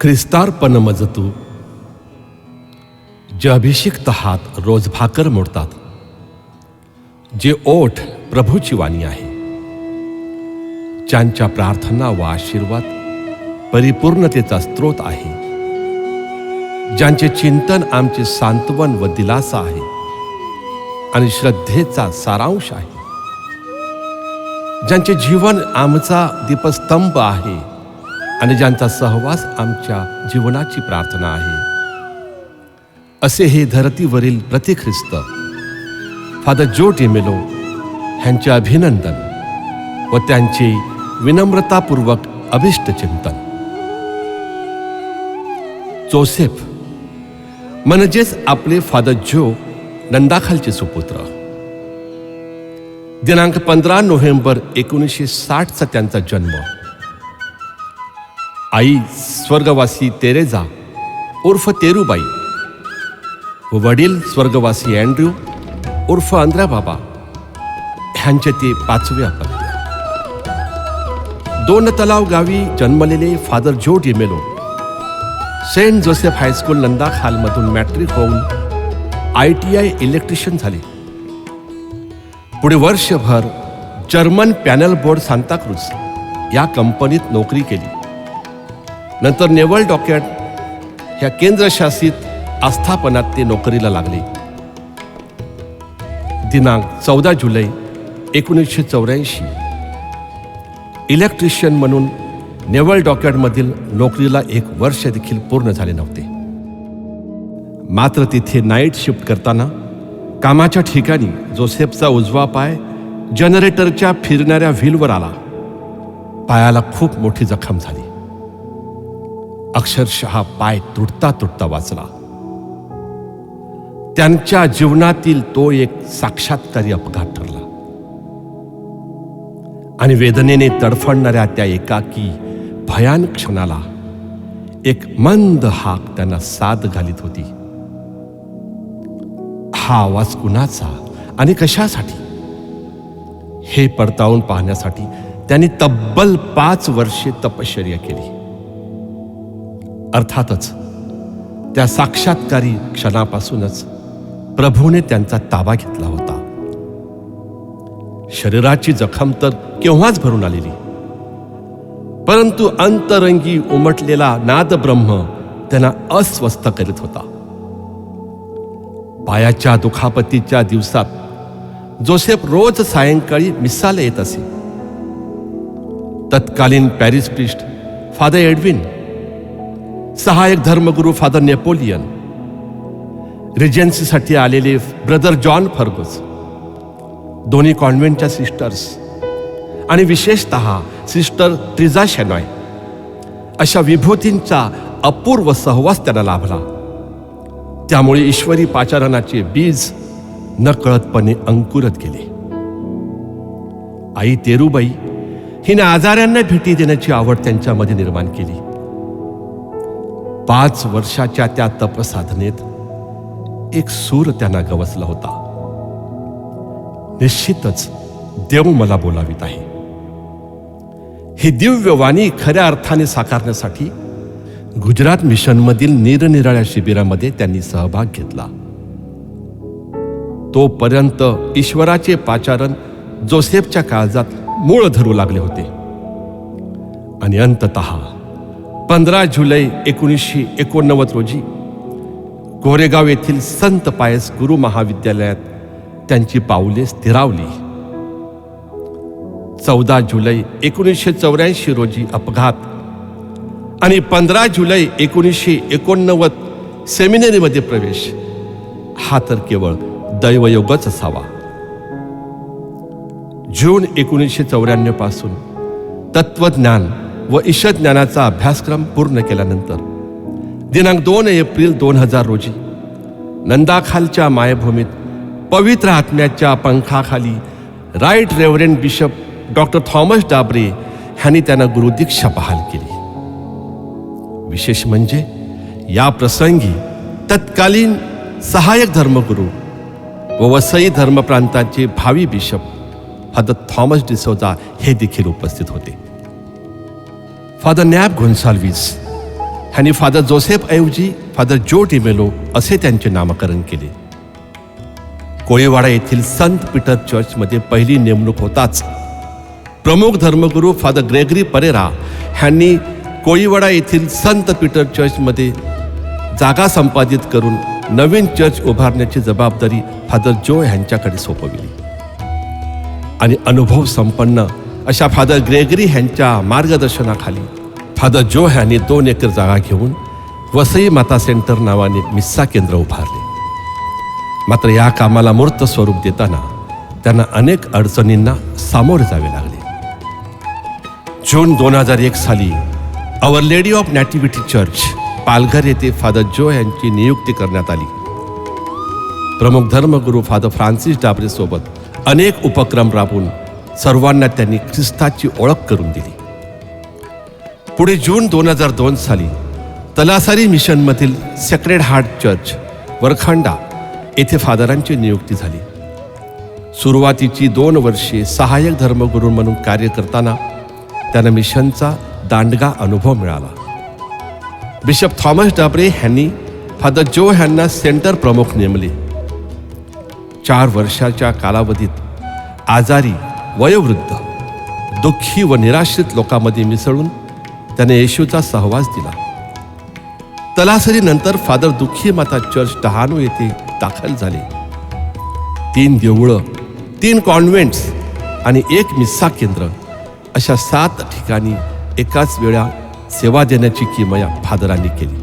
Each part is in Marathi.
ख्रिस्तार्पण मजतू जे अभिषिक्त हात रोज भाकर मोडतात जे ओठ प्रभूची वाणी आहे ज्यांच्या प्रार्थना व आशीर्वाद परिपूर्णतेचा स्रोत आहे. ज्यांचे चिंतन आमचे सांत्वन व दिलासा आहे आणि श्रद्धेचा सारांश आहे. ज्यांचे जीवन आमचा दीपस्तंभ आहे आणि ज्यांचा सहवास आमच्या जीवनाची प्रार्थना आहे. असे हे धरतीवरील प्रतिख्रिस्त फादर जो टिमेलो ह्यांचे अभिनंदन व त्यांचे विनम्रतापूर्वक अभिष्ट चिंतन. जोसेफ म्हणजेच आपले फादर जो नंदाखालचे सुपुत्र. दिनांक पंधरा नोव्हेंबर एकोणीसशे साठचा त्यांचा जन्म. आई स्वर्गवासी तेरेजा उर्फ तेरुबाई व वडील स्वर्गवासी अँड्र्यू। उर्फ आंध्रा बाबा। ह्यांचे ते पाचवे अपत्य। दोन तलाव गावी जन्मलेले father Joe D'Mello saint Joseph high school नंदाखालमधून matric होऊन आय टी आय इलेक्ट्रिशियन झाले। पुढे वर्षभर जर्मन पॅनल बोर्ड सांताक्रूज या कंपनीत नोकरी केली। नंतर नेवल डॉकॅट ह्या केंद्रशासित आस्थापनात ते नोकरीला लागले. दिनांक चौदा जुलै एकोणीसशे चौऱ्याऐंशी. इलेक्ट्रिशियन म्हणून नेवल डॉक्यार्डमधील नोकरीला एक वर्ष देखील पूर्ण झाले नव्हते. मात्र तिथे नाईट शिफ्ट करताना कामाच्या ठिकाणी जोसेफचा उजवा पाय जनरेटरच्या फिरणाऱ्या व्हीलवर आला. पायाला खूप मोठी जखम झाली. अक्षरशः पाय तुटता तुटता वाचला. त्यांच्या जीवनातील तो एक साक्षात्कारी अपघात ठरला. आणि वेदनेने तडफडणाऱ्या त्या एकाकी भयान क्षणाला एक मंद हाक त्यांना साथ घालीत होती. हा आवाज कुणाचा आणि कशासाठी? हे पडताळून पाहण्यासाठी त्यांनी तब्बल पाच वर्षे तपश्चर्या केली. अर्थातच त्या साक्षात्कारी क्षणापासूनच प्रभूने त्यांचा ताबा घेतला होता. शरीराची जखम तर केव्हाच भरून आलेली. परंतु अंतरंगी उमटलेला नाद ब्रह्म त्यांना अस्वस्थ करीत होता. पायाच्या दुखापतीच्या दिवसात जोसेफ रोज सायंकाळी मिसाला येत असे. तत्कालीन पॅरिस प्रिस्ट फादर एडविन सहायक धर्मगुरू फादर नेपोलियन. रिजन्सीसाठी आलेले ब्रदर जॉन फर्गस दोन्ही कॉन्व्हेंटच्या सिस्टर्स आणि विशेषत सिस्टर त्रिजा शेनॉय. अशा विभूतींचा अपूर्व सहवास त्यांना लाभला. त्यामुळे ईश्वरी पाचारणाचे बीज नकळतपणे अंकुरत गेले. आई तेरुबाई हिने आजाऱ्यांना भेटी देण्याची आवड त्यांच्यामध्ये निर्माण केली. पाच वर्षाच्या त्या तपसाधनेत एक सूर त्यांना गवसला होता. निश्चितच देव मला बोलावीत आहे. ही दिव्य वाणी खऱ्या अर्थाने साकारण्यासाठी गुजरात मिशनमधील निरनिराळ्या शिबिरामध्ये त्यांनी सहभाग घेतला. तोपर्यंत ईश्वराचे पाचारण जोसेफच्या काळजात मूळ धरू लागले होते. आणि अंततः पंधरा जुलै एकोणीसशे एकोणनव्वद रोजी कोरेगाव येथील संत पायस गुरु महाविद्यालयात त्यांची पाऊले स्थिरावली. चौदा जुलै एकोणीसशे चौऱ्याऐंशी रोजी अपघात आणि पंधरा जुलै एकोणीसशे एकोणनव्वद सेमिनरीमध्ये प्रवेश. हा तर केवळ दैवयोगच असावा. जून एकोणीसशे चौऱ्याण्णवपासून तत्वज्ञान व ईशज्ञानाचा अभ्यासक्रम पूर्ण केल्यानंतर दिनांक दोन एप्रिल दोन हजार रोजी नंदाखालच्या मायभूमीत पवित्र आत्म्याच्या पंखाखाली right reverend bishop doctor Thomas Dabre ह्यांनी त्यांना गुरुदीक्षा बहाल केली. विशेष म्हणजे या प्रसंगी तत्कालीन सहाय्यक धर्मगुरू व वसई धर्मप्रांताचे भावी बिशप हद थॉमस डिसोजा हे देखील उपस्थित होते. फादर नॅब गोन्साल्विस ह्यांनी फादर जोसेफ ऐवजी फादर जो डिमेलो असे त्यांचे नामकरण केले. कोळीवाडा येथील संत पीटर चर्चमध्ये पहिली नेमणूक होताच प्रमुख धर्मगुरू फादर ग्रेगरी परेरा ह्यांनी कोळीवाडा येथील संत पीटर चर्चमध्ये जागा संपादित करून नवीन चर्च उभारण्याची जबाबदारी फादर जो ह्यांच्याकडे सोपविली. आणि अनुभव संपन्न अशा फादर ग्रेगरी ह्यांच्या मार्गदर्शनाखाली फादर जो ह्यांनी दोन एकर जागा घेऊन वसई माता सेंटर नावाने मिस्सा केंद्र उभारले. मात्र या कामाला मूर्त स्वरूप देताना त्यांना अनेक अडचणींना सामोरे जावे लागले. जून दोन हजार एक साली our lady of nativity church Palghar येथे फादर जो यांची नियुक्ती करण्यात आली. प्रमुख धर्मगुरू फादर फ्रान्सिस डाबरे सोबत अनेक उपक्रम राबवून सर्वांना त्यांनी ख्रिस्ताची ओळख करून दिली. पुढे जून दोन हजार दोन साली तलासारी मिशनमधील सेक्रेड हार्ट चर्च वरखांडा येथे फादरांची नियुक्ती झाली. सुरुवातीची दोन वर्षे सहाय्यक धर्मगुरू म्हणून कार्य करताना त्यांना मिशनचा दांडगा अनुभव मिळाला. बिशप थॉमस डाबरे ह्यांनी फादर जो ह्यांना सेंटर प्रमुख नेमले. चार वर्षाच्या कालावधीत आजारी वयोवृद्ध दुःखी व निराश्रित लोकांमध्ये मिसळून त्याने येशूचा सहवास दिला. तलासरी नंतर फादर दुःखी माता चर्च डहाणू येथे दाखल झाले. तीन देवळं तीन कॉन्व्हेंट्स आणि एक मिस्सा केंद्र अशा सात ठिकाणी एकाच वेळा सेवा देण्याची किमया फादरांनी केली.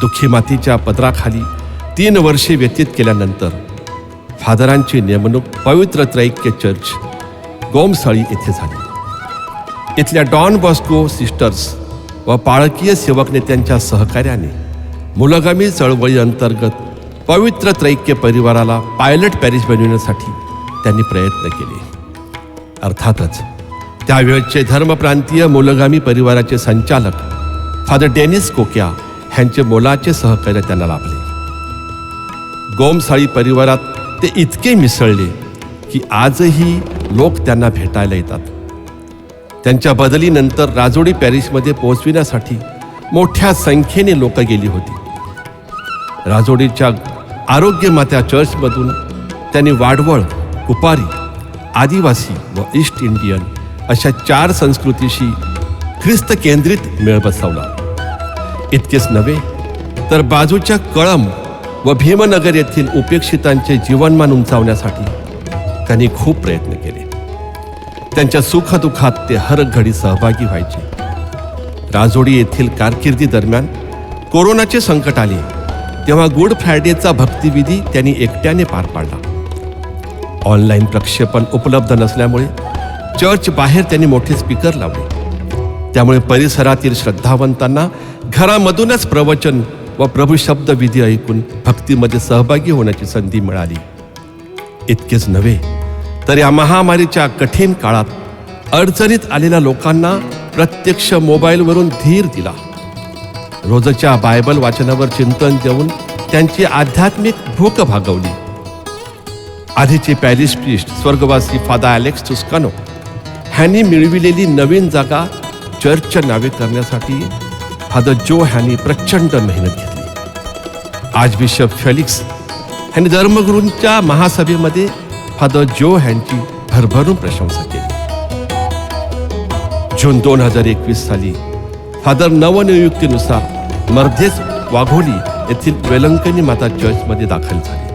दुःखी मातीच्या पदराखाली तीन वर्षे व्यतीत केल्यानंतर फादरांची नेमणूक पवित्र त्रैक्य चर्च गोमसाळी येथे झाली. इथल्या डॉन बॉस्को सिस्टर्स व पाळकीय सेवक नेत्यांच्या सहकार्याने मुलगामी चळवळी अंतर्गत पवित्र त्रैक्य परिवाराला पायलट पॅरिस बनविण्यासाठी त्यांनी प्रयत्न केले. अर्थातच त्यावेळचे धर्मप्रांतीय मुलगामी परिवाराचे संचालक फादर डेनिस कोक्या ह्यांचे मोलाचे सहकार्य त्यांना लाभले. गोमसाळी परिवारात ते इतके मिसळले की आजही लोक त्यांना भेटायला येतात. त्यांच्या बदलीनंतर राजोडी पॅरिसमध्ये पोहोचविण्यासाठी मोठ्या संख्येने लोक गेली होती. राजोडीच्या आरोग्य मात्या चर्चमधून त्यांनी वाडवळ कुपारी आदिवासी व ईस्ट इंडियन अशा चार संस्कृतीशी ख्रिस्त केंद्रित मेळ बसवला. इतकेच नव्हे तर बाजूच्या कळंब व भीमनगर येथील उपेक्षितांचे जीवनमान उंचावण्यासाठी त्यांनी खूप प्रयत्न केले. त्यांच्या सुखदुःखात ते हर घडी सहभागी व्हायचे. राजोडी येथील कारकिर्दी दरम्यान कोरोनाचे संकट आले तेव्हा गुड फ्रायडेचा भक्तिविधी त्यांनी एकट्याने पार पाडला. ऑनलाईन प्रक्षेपण उपलब्ध नसल्यामुळे चर्च बाहेर त्यांनी मोठे स्पीकर लावले. त्यामुळे परिसरातील श्रद्धावंतांना घरामधूनच प्रवचन व प्रभू शब्द विधी ऐकून भक्तीमध्ये सहभागी होण्याची संधी मिळाली. इतकेच नव्हे तर या महामारीच्या कठीण काळात अडचणीत आलेल्या लोकांना प्रत्यक्ष मोबाईलवरून धीर दिला. रोजच्या बायबल वाचनावर चिंतन देऊन त्यांची आध्यात्मिक भूक भागवली. आधीचे पॅरिस प्रिस्ट स्वर्गवासी फादा अलेक्स टुस्कानो ह्यांनी मिळविलेली नवीन जागा चर्चच्या नावे करण्यासाठी फादर जो ह्यांनी प्रचंड मेहनत घेतली. आज बिशप फेलिक्स ह्यांनी धर्मगुरूंच्या महासभेमध्ये फादर जो ह्यांची भरभरून प्रशंसा केली. जून दोन हजार एकवीस साली फादर नवनियुक्तीनुसार मर्धेस वाघोली येथील वेलंकनी माता चर्चमध्ये दाखल झाले.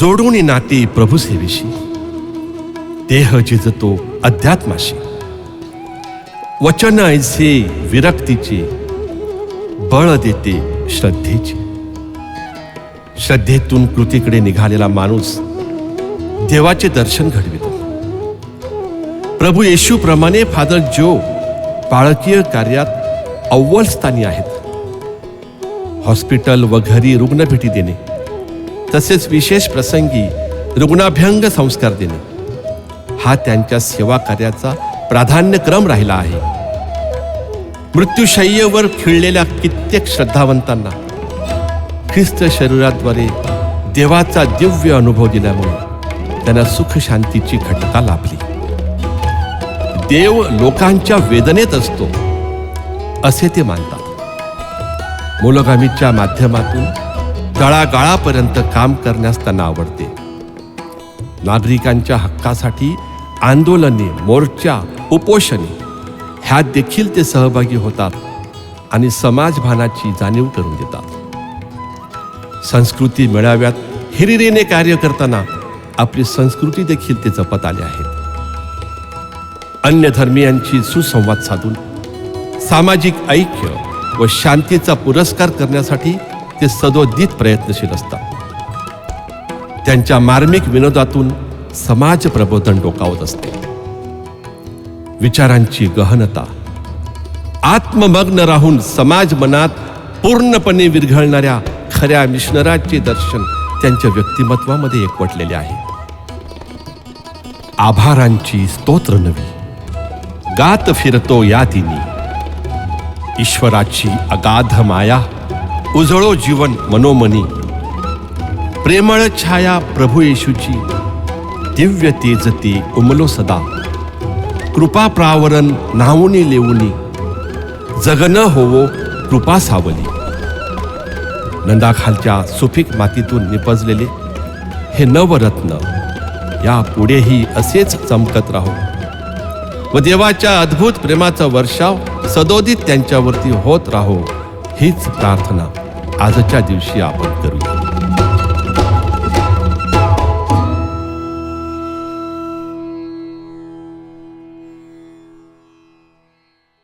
जोडून नाते प्रभूसेवेशी देह जिजतो अध्यात्माशी. वचन ऐसे विरक्तीचे बळ देते श्रद्धेचे. श्रद्धेतून कृतीकडे निघालेला माणूस देवाचे दर्शन घडवितो. प्रभू येशूप्रमाणे फादर जो बाळकीय कार्यात अव्वल स्थानी आहेत. हॉस्पिटल व घरी रुग्णभेटी देणे तसेच विशेष प्रसंगी रुग्णाभ्यंग संस्कार देणे हा त्यांच्या सेवा कार्याचा प्राधान्यक्रम राहिला आहे. मृत्यूशय्येवर खिळलेल्या कित्येक श्रद्धावंतांना ख्रिस्त शरीराद्वारे देवाचा दिव्य अनुभव दिल्यामुळे त्यांना सुख शांतीची घटका लाभली. देव लोकांच्या वेदनेत असतो असे ते मानतात. मुलगामीच्या माध्यमातून तळागाळापर्यंत काम करण्यास त्यांना आवडते. नागरिकांच्या हक्कासाठी आंदोलने मोर्चा उपोषणे ह्यात देखील ते सहभागी होतात आणि समाजभानाची जाणीव करून देतात. संस्कृती मेळाव्यात हिरिरीने कार्य करताना आपली संस्कृती देखील ते जपत आले आहेत. अन्य धर्मियांची सुसंवाद साधून सामाजिक ऐक्य व शांतीचा पुरस्कार करण्यासाठी ते सदोदित प्रयत्नशील असतात. त्यांच्या मार्मिक विनोदातून समाज प्रबोधन डोकावत असते. विचारांची गहनता आत्ममग्न राहून समाज मनात पूर्णपणे विरघळणाऱ्या खऱ्या मिशनराचे दर्शन त्यांच्या व्यक्तिमत्वामध्ये एकवटलेले आहे. आभारांची स्तोत्र नवी गात फिरतो या तिनी ईश्वराची अगाध माया उजळो जीवन मनोमनी. प्रेमळ छाया प्रभू येशूची दिव्य तेजती उमलो सदा. कृपा प्रावरण नावुनी लेवुनी. जगन होवो कृपा सावली. नंदाखालच्या सुफिक मातीतून निपजलेले हे नवरत्न या पुढेही असेच चमकत राहो. व देवाच्या अद्भुत प्रेमाचा वर्षाव सदोदित त्यांच्यावरती होत राहो हीच प्रार्थना आजच्या दिवशी आपण